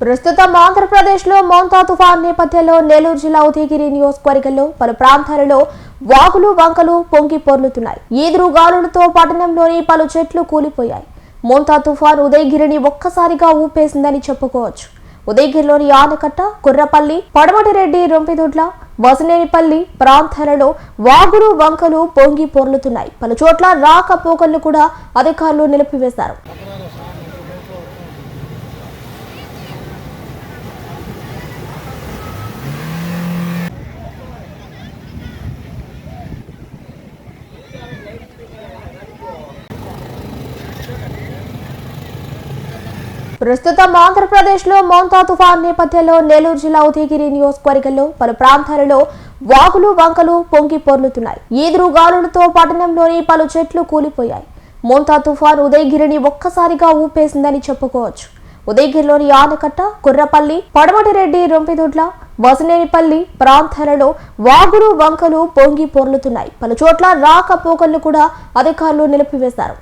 ప్రస్తుతం ఆంధ్రప్రదేశ్లో మోంతా తుఫాన్ నేపథ్యంలో నెల్లూరు జిల్లా ఉదయగిరి నియోజకవర్గంలో పలు ప్రాంతాలలో వాగులు వంకలు పొంగి పొర్లుతున్నాయి. ఈదురు గాలులతో పట్టణంలోని పలు చెట్లు కూలిపోయాయి. మోంతా తుఫాన్ ఉదయగిరిని ఒక్కసారిగా ఊపేసిందని చెప్పుకోవచ్చు. ఉదయగిరిలోని ఆనకట్ట కుర్రపల్లి పడమటిరెడ్డి రొంపిదొడ్ల వసనేనిపల్లి ప్రాంతాలలో వాగులు వంకలు పొంగి పొర్లుతున్నాయి. పలు చోట్ల రాకపోకలను కూడా అధికారులు నిలిపివేశారు. ప్రస్తుతం ఆంధ్రప్రదేశ్లో మోంతా తుఫాన్ నేపథ్యంలో నెల్లూరు జిల్లా ఉదయగిరి నియోజకవర్గంలో పలు ప్రాంతాలలో వాగులు వంకలు పొంగి పొర్లుతున్నాయి. ఈదురు గాలులతో పట్టణంలోని పలు చెట్లు కూలిపోయాయి. మోంతా తుఫాన్ ఉదయగిరిని ఒక్కసారిగా ఊపేసిందని చెప్పుకోవచ్చు. ఉదయగిరిలోని ఆనకట్ట కుర్రపల్లి పడమటిరెడ్డి రొంపిదొడ్ల వసనేనిపల్లి ప్రాంతాలలో వాగులు వంకలు పొంగి పొర్లుతున్నాయి. పలు చోట్ల రాకపోకలను కూడా అధికారులు నిలిపివేశారు.